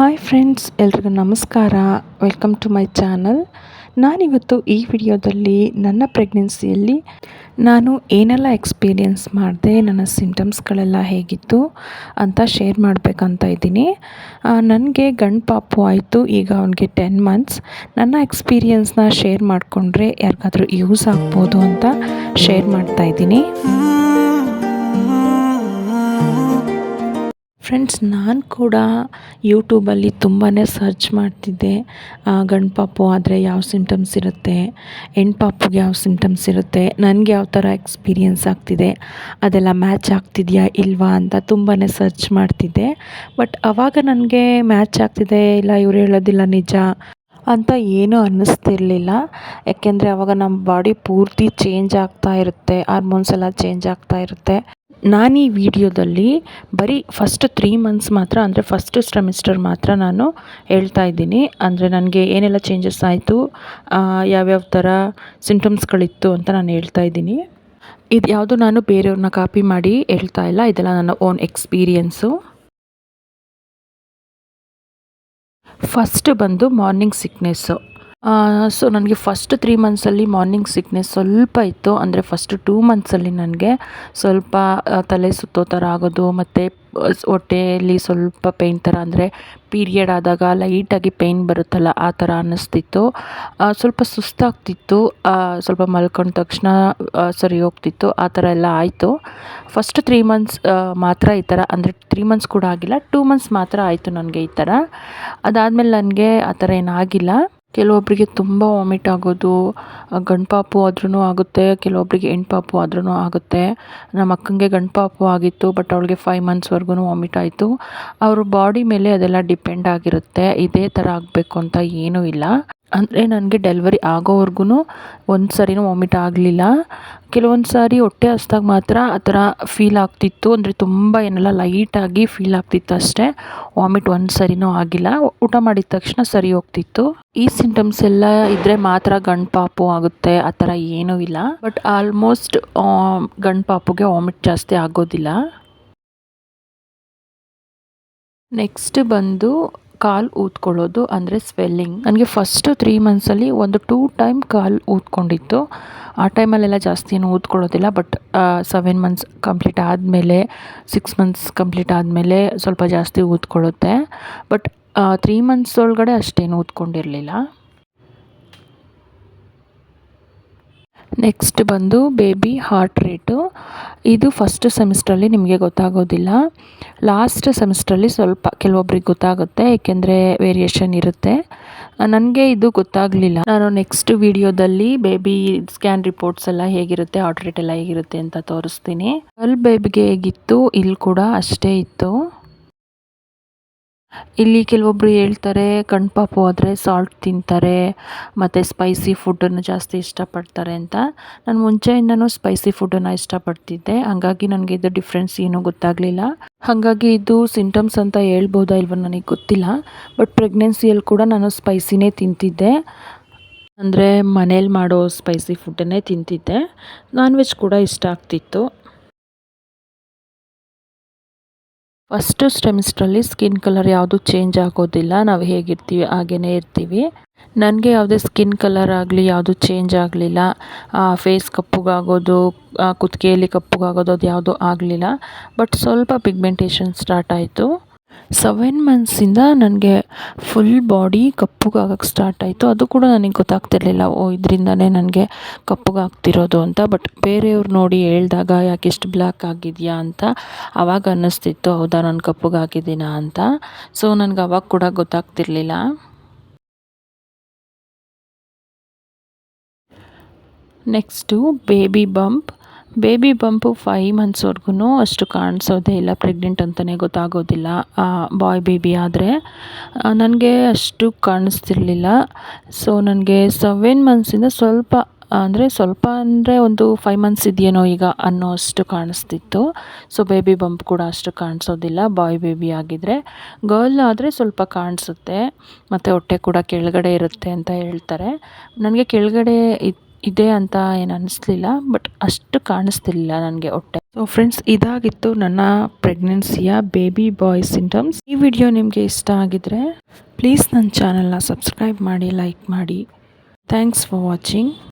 Hi friends ಎಲ್ರಿಗೂ ನಮಸ್ಕಾರ. Welcome to my channel ನಾನಿವತ್ತು ಈ ವಿಡಿಯೋದಲ್ಲಿ ನನ್ನ ಪ್ರೆಗ್ನೆನ್ಸಿಯಲ್ಲಿ ನಾನು ಏನೆಲ್ಲ ಎಕ್ಸ್ಪೀರಿಯೆನ್ಸ್ ಮಾಡಿದೆ, ನನ್ನ ಸಿಂಟಮ್ಸ್ಗಳೆಲ್ಲ ಹೇಗಿತ್ತು ಅಂತ ಶೇರ್ ಮಾಡಬೇಕಂತ ಇದ್ದೀನಿ. ನನಗೆ ಗಂಡು ಪಾಪು ಆಯಿತು, ಈಗ ಅವನಿಗೆ ಟೆನ್ ಮಂತ್ಸ್ ನನ್ನ ಎಕ್ಸ್ಪೀರಿಯೆನ್ಸ್ನ ಶೇರ್ ಮಾಡಿಕೊಂಡ್ರೆ ಯಾರಿಗಾದರೂ ಯೂಸ್ ಆಗ್ಬೋದು ಅಂತ ಶೇರ್ ಮಾಡ್ತಾ ಫ್ರೆಂಡ್ಸ್ ನಾನು ಕೂಡ ಯೂಟ್ಯೂಬಲ್ಲಿ ತುಂಬಾ ಸರ್ಚ್ ಮಾಡ್ತಿದ್ದೆ. ಗಂಡು ಪಾಪು ಆದರೆ ಯಾವ ಸಿಂಟಮ್ಸ್ ಇರುತ್ತೆ ಹೆಣ್ಣು ಪಾಪುಗೆ ಯಾವ ಸಿಂಟಮ್ಸ್ ಇರುತ್ತೆ, ನನಗೆ ಯಾವ ಥರ ಎಕ್ಸ್ಪೀರಿಯೆನ್ಸ್ ಆಗ್ತಿದೆ, ಅದೆಲ್ಲ ಮ್ಯಾಚ್ ಆಗ್ತಿದೆಯಾ ಇಲ್ವಾ ಅಂತ ತುಂಬಾ ಸರ್ಚ್ ಮಾಡ್ತಿದ್ದೆ. ಬಟ್ ಆವಾಗ ನನಗೆ ಮ್ಯಾಚ್ ಆಗ್ತಿದೆ, ಇಲ್ಲ ಇವ್ರು ಹೇಳೋದಿಲ್ಲ ನಿಜ ಅಂತ ಏನೂ ಅನ್ನಿಸ್ತಿರ್ಲಿಲ್ಲ. ಯಾಕೆಂದರೆ ಆವಾಗ ನಮ್ಮ ಬಾಡಿ ಪೂರ್ತಿ ಚೇಂಜ್ ಆಗ್ತಾ ಇರುತ್ತೆ ಹಾರ್ಮೋನ್ಸ್ ಎಲ್ಲ ಚೇಂಜ್ ಆಗ್ತಾ ಇರುತ್ತೆ. ನಾನು ಈ ವಿಡಿಯೋದಲ್ಲಿ ಬರೀ ಫಸ್ಟ್ ತ್ರೀ ಮಂತ್ಸ್ ಮಾತ್ರ, ಅಂದರೆ ಫಸ್ಟ್ ಸೆಮಿಸ್ಟರ್ ಮಾತ್ರ ನಾನು ಹೇಳ್ತಾ ಇದ್ದೀನಿ. ಅಂದರೆ ನನಗೆ ಏನೆಲ್ಲ ಚೇಂಜಸ್ ಆಯಿತು ಯಾವ್ಯಾವ ಥರ ಸಿಂಟಮ್ಸ್ಗಳಿತ್ತು ಅಂತ ನಾನು ಹೇಳ್ತಾ ಇದ್ದೀನಿ. ಇದು ಯಾವುದು ನಾನು ಬೇರೆಯವ್ರನ್ನ ಕಾಪಿ ಮಾಡಿ ಹೇಳ್ತಾ ಇಲ್ಲ, ಇದೆಲ್ಲ ನನ್ನ ಓನ್ ಎಕ್ಸ್ಪೀರಿಯೆನ್ಸು ಫಸ್ಟ್ ಬಂದು ಮಾರ್ನಿಂಗ್ ಸಿಕ್ನೆಸ್ಸು ಸೊ ನನಗೆ ಫಸ್ಟ್ ತ್ರೀ ಮಂತ್ಸಲ್ಲಿ ಮಾರ್ನಿಂಗ್ ಸಿಕ್ನೆಸ್ ಸ್ವಲ್ಪ ಇತ್ತು. ಅಂದರೆ ಫಸ್ಟ್ ಟೂ ಮಂತ್ಸಲ್ಲಿ ನನಗೆ ಸ್ವಲ್ಪ ತಲೆ ಸುತ್ತೋ ಥರ ಆಗೋದು, ಮತ್ತು ಹೊಟ್ಟೆಯಲ್ಲಿ ಸ್ವಲ್ಪ ಪೇಯ್ನ್ ಥರ, ಅಂದರೆ ಪೀರಿಯಡ್ ಆದಾಗ ಲೈಟಾಗಿ ಪೇಯ್ನ್ ಬರುತ್ತಲ್ಲ, ಆ ಥರ ಅನ್ನಿಸ್ತಿತ್ತು. ಸ್ವಲ್ಪ ಸುಸ್ತಾಗ್ತಿತ್ತು. ಸ್ವಲ್ಪ ಮಲ್ಕೊಂಡ ತಕ್ಷಣ ಸರಿ ಹೋಗ್ತಿತ್ತು. ಆ ಥರ ಎಲ್ಲ ಆಯಿತು. ಫಸ್ಟ್ ತ್ರೀ ಮಂತ್ಸ್ ಮಾತ್ರ ಈ ಥರ, ಅಂದರೆ ತ್ರೀ ಮಂತ್ಸ್ ಕೂಡ ಆಗಿಲ್ಲ ಟೂ ಮಂತ್ಸ್ ಮಾತ್ರ ಆಯಿತು ನನಗೆ ಈ ಥರ. ಅದಾದಮೇಲೆ ನನಗೆ ಆ ಥರ ಏನಾಗಿಲ್ಲ. ಕೆಲವೊಬ್ಬರಿಗೆ ತುಂಬ ವಾಮಿಟ್ ಆಗೋದು ಗಂಡು ಪಾಪು ಆದ್ರೂ ಆಗುತ್ತೆ ಕೆಲವೊಬ್ಬರಿಗೆ ಹೆಣ್ಣು ಪಾಪು ಆದ್ರೂ ಆಗುತ್ತೆ. ನಮ್ಮ ಅಕ್ಕಂಗೆ ಗಂಡು ಪಾಪು ಆಗಿತ್ತು ಬಟ್ ಅವಳಿಗೆ ಫೈವ್ ಮಂತ್ಸ್ವರೆಗೂ ವಾಮಿಟ್ ಆಯಿತು. ಅವ್ರ ಬಾಡಿ ಮೇಲೆ ಅದೆಲ್ಲ ಡಿಪೆಂಡ್ ಆಗಿರುತ್ತೆ, ಇದೇ ಥರ ಆಗಬೇಕು ಅಂತ ಏನೂ ಇಲ್ಲ. ಅಂದರೆ ನನಗೆ ಡೆಲ್ವರಿ ಆಗೋವರೆಗೂ ಒಂದು ಸರಿನೂ ವಾಮಿಟ್ ಆಗಲಿಲ್ಲ. ಕೆಲವೊಂದು ಸಾರಿ ಹೊಟ್ಟೆ ಹಸ್ದಾಗ ಮಾತ್ರ ಆ ಥರ ಫೀಲ್ ಆಗ್ತಿತ್ತು. ಅಂದರೆ ತುಂಬ ಏನೆಲ್ಲ ಲೈಟಾಗಿ ಫೀಲ್ ಆಗ್ತಿತ್ತು ಅಷ್ಟೇ. ವಾಮಿಟ್ ಒಂದು ಸರಿನೂ ಆಗಿಲ್ಲ. ಊಟ ಮಾಡಿದ ತಕ್ಷಣ ಸರಿ ಹೋಗ್ತಿತ್ತು. ಈ ಸಿಂಟಮ್ಸ್ ಎಲ್ಲ ಇದ್ದರೆ ಮಾತ್ರ ಗಂಡು ಪಾಪು ಆಗುತ್ತೆ. ಆ ಥರ ಏನೂ ಇಲ್ಲ. ಬಟ್ ಆಲ್ಮೋಸ್ಟ್ ಗಂಡು ಪಾಪುಗೆ ವಾಮಿಟ್ ಜಾಸ್ತಿ ಆಗೋದಿಲ್ಲ. ನೆಕ್ಸ್ಟ್ ಬಂದು ಕಾಲು ಊದ್ಕೊಳ್ಳೋದು ಅಂದರೆ ಸ್ವೆಲ್ಲಿಂಗ್ ನನಗೆ ಫಸ್ಟು ತ್ರೀ ಮಂತ್ಸಲ್ಲಿ ಒಂದು ಟೂ ಟೈಮ್ ಕಾಲು ಊದ್ಕೊಂಡಿತ್ತು ಆ ಟೈಮಲ್ಲೆಲ್ಲ ಜಾಸ್ತಿ ಏನು ಊದ್ಕೊಳ್ಳೋದಿಲ್ಲ ಬಟ್ ಸೆವೆನ್ ಮಂತ್ಸ್ ಕಂಪ್ಲೀಟ್ ಆದಮೇಲೆ ಸಿಕ್ಸ್ ಮಂತ್ಸ್ ಕಂಪ್ಲೀಟ್ ಆದಮೇಲೆ ಸ್ವಲ್ಪ ಜಾಸ್ತಿ ಊದ್ಕೊಳ್ಳುತ್ತೆ. ಬಟ್ ತ್ರೀ ಮಂತ್ಸ್ ಒಳಗಡೆ ಅಷ್ಟೇನು ಊದ್ಕೊಂಡಿರಲಿಲ್ಲ. ನೆಕ್ಸ್ಟ್ ಬಂದು ಬೇಬಿ ಹಾರ್ಟ್ ರೇಟು ಇದು ಫಸ್ಟ್ ಸೆಮಿಸ್ಟ್ರಲ್ಲಿ ನಿಮಗೆ ಗೊತ್ತಾಗೋದಿಲ್ಲ. ಲಾಸ್ಟ್ ಸೆಮಿಸ್ಟ್ರಲ್ಲಿ ಸ್ವಲ್ಪ ಕೆಲವೊಬ್ರಿಗೆ ಗೊತ್ತಾಗುತ್ತೆ, ಏಕೆಂದರೆ ವೇರಿಯೇಷನ್ ಇರುತ್ತೆ. ನನಗೆ ಇದು ಗೊತ್ತಾಗಲಿಲ್ಲ. ನಾನು ನೆಕ್ಸ್ಟ್ ವಿಡಿಯೋದಲ್ಲಿ ಬೇಬಿ ಸ್ಕ್ಯಾನ್ ರಿಪೋರ್ಟ್ಸ್ ಎಲ್ಲ ಹೇಗಿರುತ್ತೆ ಹಾರ್ಟ್ ರೇಟ್ ಎಲ್ಲ ಹೇಗಿರುತ್ತೆ ಅಂತ ತೋರಿಸ್ತೀನಿ. ಅಲ್ಲಿ ಬೇಬಿಗೆ ಹೇಗಿತ್ತು, ಇಲ್ಲಿ ಕೂಡ ಅಷ್ಟೇ ಇತ್ತು. ಇಲ್ಲಿ ಕೆಲವೊಬ್ಬರು ಹೇಳ್ತಾರೆ ಕಣ್ಣು ಪಾಪು ಆದರೆ ಸಾಲ್ಟ್ ತಿಂತಾರೆ, ಮತ್ತು ಸ್ಪೈಸಿ ಫುಡ್ಡನ್ನು ಜಾಸ್ತಿ ಇಷ್ಟಪಡ್ತಾರೆ ಅಂತ. ನಾನು ಮುಂಚೆಯಿಂದನೂ ಸ್ಪೈಸಿ ಫುಡ್ಡನ್ನು ಇಷ್ಟಪಡ್ತಿದ್ದೆ. ಹಾಗಾಗಿ ನನಗೆ ಇದು ಡಿಫ್ರೆನ್ಸ್ ಏನೂ ಗೊತ್ತಾಗಲಿಲ್ಲ. ಹಾಗಾಗಿ ಇದು ಸಿಂಟಮ್ಸ್ ಅಂತ ಹೇಳ್ಬೋದಾ ಇಲ್ವ ನನಗೆ ಗೊತ್ತಿಲ್ಲ. ಬಟ್ ಪ್ರೆಗ್ನೆನ್ಸಿಯಲ್ಲಿ ಕೂಡ ನಾನು ಸ್ಪೈಸಿನೇ ತಿಂತಿದ್ದೆ. ಅಂದರೆ ಮನೇಲಿ ಮಾಡೋ ಸ್ಪೈಸಿ ಫುಡ್ಡನ್ನೇ ತಿಂತಿದ್ದೆ. ನಾನ್ ವೆಜ್ ಕೂಡ ಇಷ್ಟ ಆಗ್ತಿತ್ತು. ಫಸ್ಟು ಸ್ಟೆಮಿಸ್ಟ್ರಲ್ಲಿ ಸ್ಕಿನ್ ಕಲರ್ ಯಾವುದು ಚೇಂಜ್ ಆಗೋದಿಲ್ಲ. ನಾವು ಹೇಗಿರ್ತೀವಿ ಹಾಗೆಯೇ ಇರ್ತೀವಿ. ನನಗೆ ಯಾವುದೇ ಸ್ಕಿನ್ ಕಲರ್ ಆಗಲಿ ಯಾವುದು ಚೇಂಜ್ ಆಗಲಿಲ್ಲ. ಫೇಸ್ ಕಪ್ಪುಗಾಗೋದು ಕುತ್ತಿಗೆಯಲ್ಲಿ ಕಪ್ಪುಗಾಗೋದು ಅದು ಯಾವುದೂ ಆಗಲಿಲ್ಲ. ಬಟ್ ಸ್ವಲ್ಪ ಪಿಗ್ಮೆಂಟೇಷನ್ ಸ್ಟಾರ್ಟ್ ಆಯಿತು. ಸೆವೆನ್ ಮಂತ್ಸಿಂದ ನನಗೆ ಫುಲ್ ಬಾಡಿ ಕಪ್ಪುಗಾಗಕ್ಕೆ ಸ್ಟಾರ್ಟ್ ಆಯಿತು. ಅದು ಕೂಡ ನನಗೆ ಗೊತ್ತಾಗ್ತಿರ್ಲಿಲ್ಲ, ಓ ಇದರಿಂದನೇ ನನಗೆ ಕಪ್ಪುಗಾಗ್ತಿರೋದು ಅಂತ. ಬಟ್ ಬೇರೆಯವ್ರು ನೋಡಿ ಹೇಳಿದಾಗ, ಯಾಕೆ ಇಷ್ಟು ಬ್ಲ್ಯಾಕ್ ಆಗಿದೆಯಾ ಅಂತ ಆವಾಗ ಅನ್ನಿಸ್ತಿತ್ತು, ಹೌದಾ ನಾನು ಕಪ್ಪುಗಾಗಿದ್ದೀನಾ ಅಂತ. ಸೊ ನನಗೆ ಅವಾಗ ಕೂಡ ಗೊತ್ತಾಗ್ತಿರ್ಲಿಲ್ಲ. Next baby bump baby bump five ಮಂತ್ಸ್ವರ್ಗೂ ಅಷ್ಟು ಕಾಣಿಸೋದೇ ಇಲ್ಲ ಪ್ರೆಗ್ನೆಂಟ್ ಅಂತಲೇ ಗೊತ್ತಾಗೋದಿಲ್ಲ ಬಾಯ್ ಬೇಬಿ ಆದರೆ. ನನಗೆ ಅಷ್ಟು ಕಾಣಿಸ್ತಿರ್ಲಿಲ್ಲ. ಸೊ ನನಗೆ ಸೆವೆನ್ ಮಂತ್ಸಿಂದ ಸ್ವಲ್ಪ, ಅಂದರೆ ಸ್ವಲ್ಪ ಅಂದರೆ ಒಂದು ಫೈವ್ ಮಂತ್ಸ್ ಇದೆಯೇನೋ ಈಗ ಅನ್ನೋ ಅಷ್ಟು ಕಾಣಿಸ್ತಿತ್ತು. ಸೊ ಬೇಬಿ ಬಂಪ್ ಕೂಡ ಅಷ್ಟು ಕಾಣಿಸೋದಿಲ್ಲ ಬಾಯ್ ಬೇಬಿ ಆಗಿದ್ದರೆ ಗರ್ಲ್ ಆದರೆ ಸ್ವಲ್ಪ ಕಾಣಿಸುತ್ತೆ, ಮತ್ತು ಹೊಟ್ಟೆ ಕೂಡ ಕೆಳಗಡೆ ಇರುತ್ತೆ ಅಂತ ಹೇಳ್ತಾರೆ. ನನಗೆ ಕೆಳಗಡೆ ಇದೆ ಅಂತ ಏನು ಅನ್ನಿಸ್ಲಿಲ್ಲ ಬಟ್ ಅಷ್ಟು ಕಾಣಿಸ್ತಿರ್ಲಿಲ್ಲ ನನಗೆ ಹೊಟ್ಟೆ. ಸೊ ಫ್ರೆಂಡ್ಸ್ ಇದಾಗಿತ್ತು ನನ್ನ ಪ್ರೆಗ್ನೆನ್ಸಿಯ ಬೇಬಿ ಬಾಯ್ ಸಿಂಟಮ್ಸ್ ಈ ವಿಡಿಯೋ ನಿಮಗೆ ಇಷ್ಟ ಆಗಿದ್ರೆ ಪ್ಲೀಸ್ ನನ್ನ ಚಾನಲ್ನ ಸಬ್ಸ್ಕ್ರೈಬ್ ಮಾಡಿ ಲೈಕ್ ಮಾಡಿ. Thanks for watching